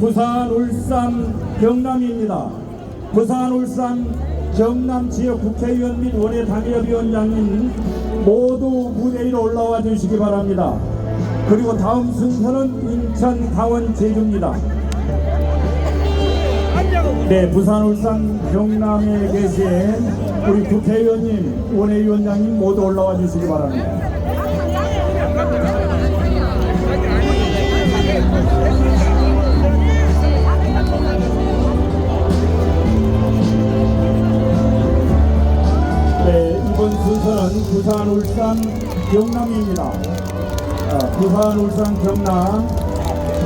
부산, 울산, 경남입니다. 부산, 울산, 경남 지역 국회의원 및 원외 당협위원장님 모두 무대 위로 올라와 주시기 바랍니다. 그리고 다음 순서는 인천, 강원, 제주입니다. 네, 부산, 울산, 경남에 계신 우리 국회의원님, 원외위원장님 모두 올라와 주시기 바랍니다. 부산, 울산, 경남입니다. 아, 부산, 울산, 경남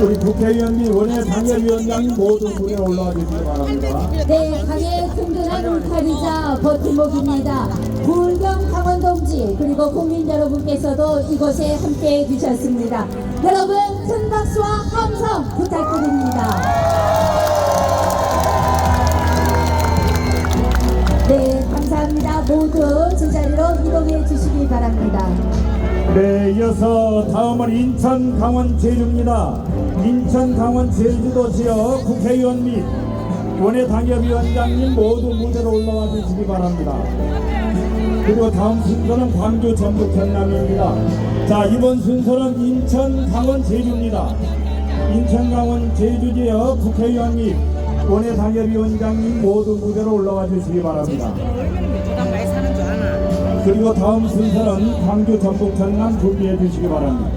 우리 국회의원 및 원외 당협위원장님 모두 무대에 올라와 주시기 바랍니다. 네, 강의 든든한 울타리자 버팀목입니다. 불경 강원동지 그리고 국민 여러분께서도 이곳에 함께해 주셨습니다. 여러분 큰 박수와 함성 부탁드립니다. 네, 감사합니다. 모두 제자리로 이동해 주시기 바랍니다. 네, 이어서 다음은 인천, 강원, 제주입니다. 인천, 강원, 제주도 지역 국회의원 및 원외 당협위원장님 모두 무대로 올라와 주시기 바랍니다. 그리고 다음 순서는 광주, 전북, 전남입니다. 자, 이번 순서는 인천, 강원, 제주입니다. 인천, 강원, 제주 지역 국회의원 및 원외 당협위원장님 모두 무대로 올라와 주시기 바랍니다. 그리고 다음 순서는 광주, 전북, 전남 준비해 주시기 바랍니다.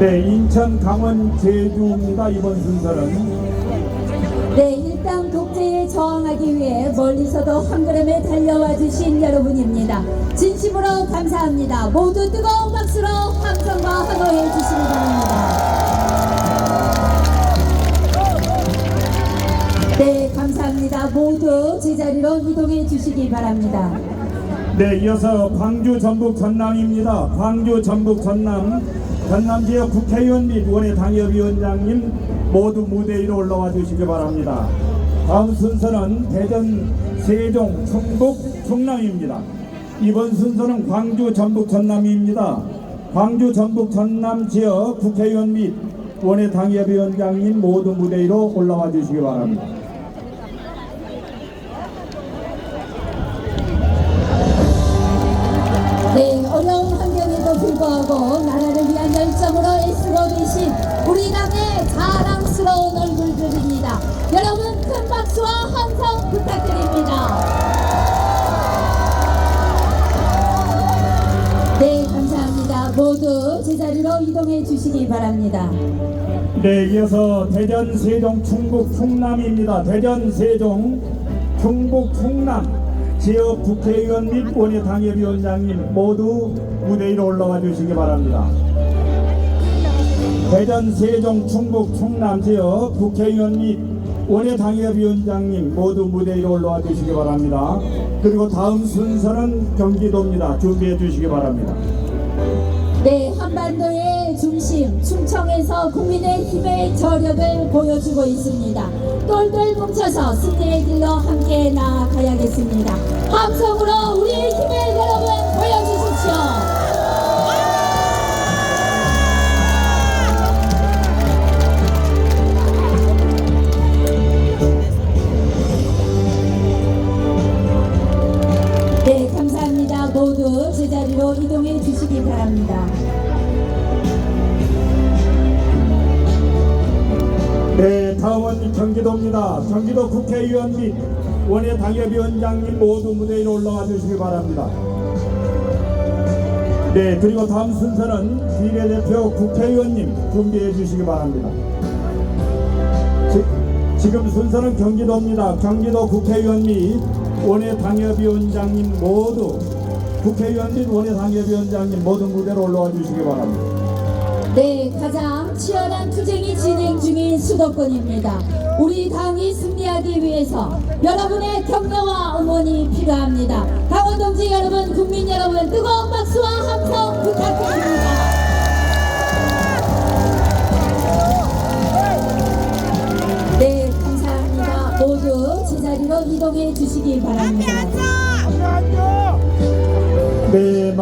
네, 인천, 강원, 제주입니다. 이번 순서는. 네, 일당 독재에 저항하기 위해 멀리서도 한 걸음에 달려와 주신 여러분입니다. 진심으로 감사합니다. 모두 뜨거운 박수로 함성과 환호해 주시기 바랍니다. 네, 감사합니다. 모두 제자리로 이동해 주시기 바랍니다. 네, 이어서 광주, 전북, 전남입니다. 광주, 전북, 전남, 전남 지역 국회의원 및 원외 당협위원장님 모두 무대 위로 올라와 주시기 바랍니다. 다음 순서는 대전, 세종, 충북, 충남입니다. 이번 순서는 광주, 전북, 전남입니다. 광주, 전북, 전남 지역 국회의원 및 원외 당협위원장님 모두 무대 위로 올라와 주시기 바랍니다. 우리 당의 자랑스러운 얼굴들입니다. 여러분 큰 박수와 함성 부탁드립니다. 네, 감사합니다. 모두 제자리로 이동해 주시기 바랍니다. 네, 이어서 대전, 세종, 충북, 충남입니다. 대전, 세종, 충북, 충남 지역 국회의원 및 원외 당협위원장님 모두 무대 위로 올라와 주시기 바랍니다. 대전, 세종, 충북, 충남 지역 국회의원 및 원외 당협위원장님 모두 무대 위로 올라와 주시기 바랍니다. 그리고 다음 순서는 경기도입니다. 준비해 주시기 바랍니다. 네, 한반도의 중심 충청에서 국민의 힘의 저력을 보여주고 있습니다. 똘똘 뭉쳐서 승리의 길로 함께 나아가야겠습니다. 함성으로 우리의 힘을 여러분 보여주십시오. 네, 다음은 경기도입니다. 경기도 국회의원 및 원외 당협위원장님 모두 무대 위로 올라와 주시기 바랍니다. 네, 그리고 다음 순서는 비례대표 국회의원님 준비해 주시기 바랍니다. 지, 지금 순서는 경기도입니다. 경기도 국회의원 및 원외 당협위원장님 모두 국회의원 및 원외 당협위원장님 모두 무대로 올라와 주시기 바랍니다. 네, 가장 치열한 투쟁이 진행 중인 수도권입니다. 우리 당이 승리하기 위해서 여러분의 격려와 응원이 필요합니다. 강원 동지 여러분, 국민 여러분, 뜨거운 박수와 함성 부탁드립니다.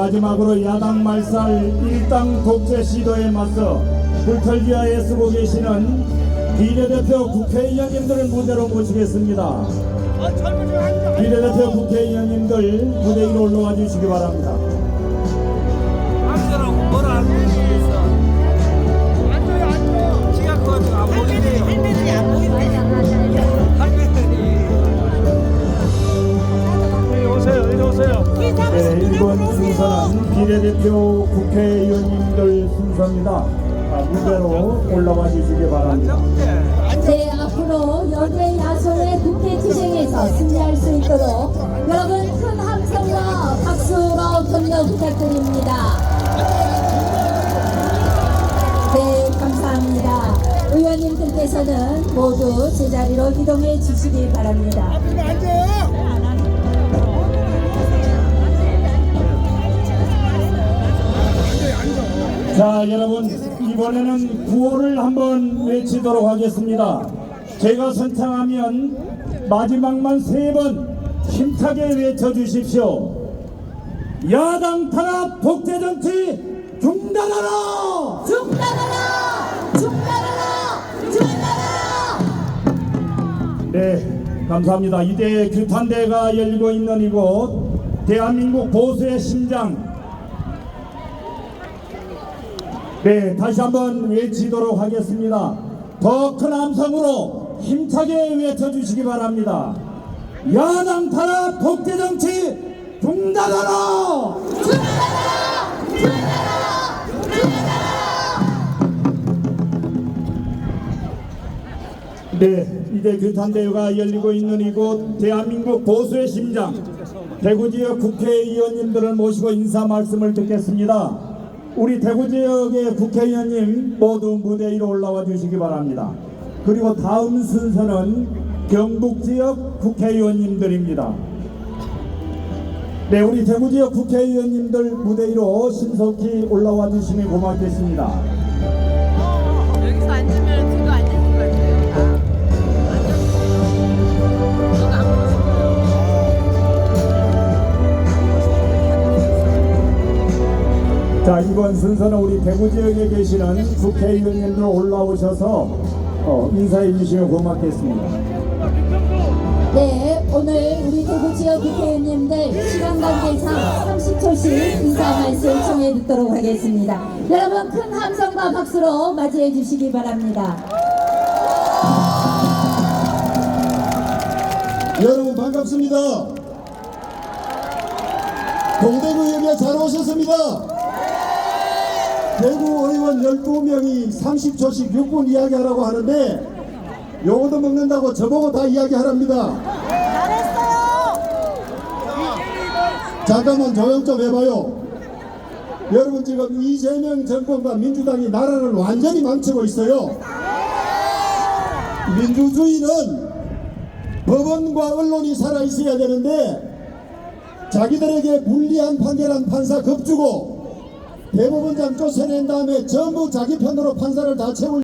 마지막으로 야당 말살 일당 독재 시도에 맞서 불털기와 애쓰고 계시는 비례대표 국회의원님들을 무대로 모시겠습니다. 비례대표 국회의원님들 무대 위로 올라와 주시기 바랍니다. 지가 그거 안 보이네요. 무대로 올라와 주시기 바랍니다. 네, 앞으로 연대 야소의 국회 투쟁에서 승리할 수 있도록 여러분 큰 함성과 박수로 격려 부탁드립니다. 네, 감사합니다. 의원님들께서는 모두 제자리로 이동해 주시기 바랍니다. 자, 여러분 이번에는 구호를 한번 외치도록 하겠습니다. 제가 선창하면 마지막만 세 번 힘차게 외쳐 주십시오. 야당 탄압 독재 정치 중단하라! 중단하라! 중단하라! 중단하라! 네, 감사합니다. 이제 규탄대가 열리고 있는 이곳 대한민국 보수의 심장. 네, 다시 한번 외치도록 하겠습니다. 더 큰 함성으로 힘차게 외쳐주시기 바랍니다. 야당 탄압 독재 정치 중단하라! 네, 이제 규탄대회가 열리고 있는 이곳 대한민국 보수의 심장 대구 지역 국회의원님들을 모시고 인사 말씀을 듣겠습니다. 우리 대구 지역의 국회의원님 모두 무대 위로 올라와 주시기 바랍니다. 그리고 다음 순서는 경북 지역 국회의원님들입니다. 네, 우리 대구 지역 국회의원님들 무대 위로 신속히 올라와 주시면 고맙겠습니다. 여기서 앉으면 자 이번 순서는 우리 대구 지역에 계시는 국회의원님들 올라오셔서 어, 인사해 주시면 고맙겠습니다. 네, 오늘 우리 대구 지역 국회의원님들 시간 관계상 30초씩 인사 말씀 청해 듣도록 하겠습니다. 여러분 큰 함성과 박수로 맞이해 주시기 바랍니다. 여러분 반갑습니다. 동대구역에 잘 오셨습니다. 대구 의원 12명이 30초씩 6분 이야기하라고 하는데 요거도 먹는다고 저보고 다 이야기하랍니다. 잠깐만 조용 좀 해봐요. 여러분 지금 이재명 정권과 민주당이 나라를 완전히 망치고 있어요. 민주주의는 법원과 언론이 살아 있어야 되는데 자기들에게 불리한 판결한 판사 겁주고 대법원장 쫓아낸 다음에 전부 자기 편으로 판사를 다 채울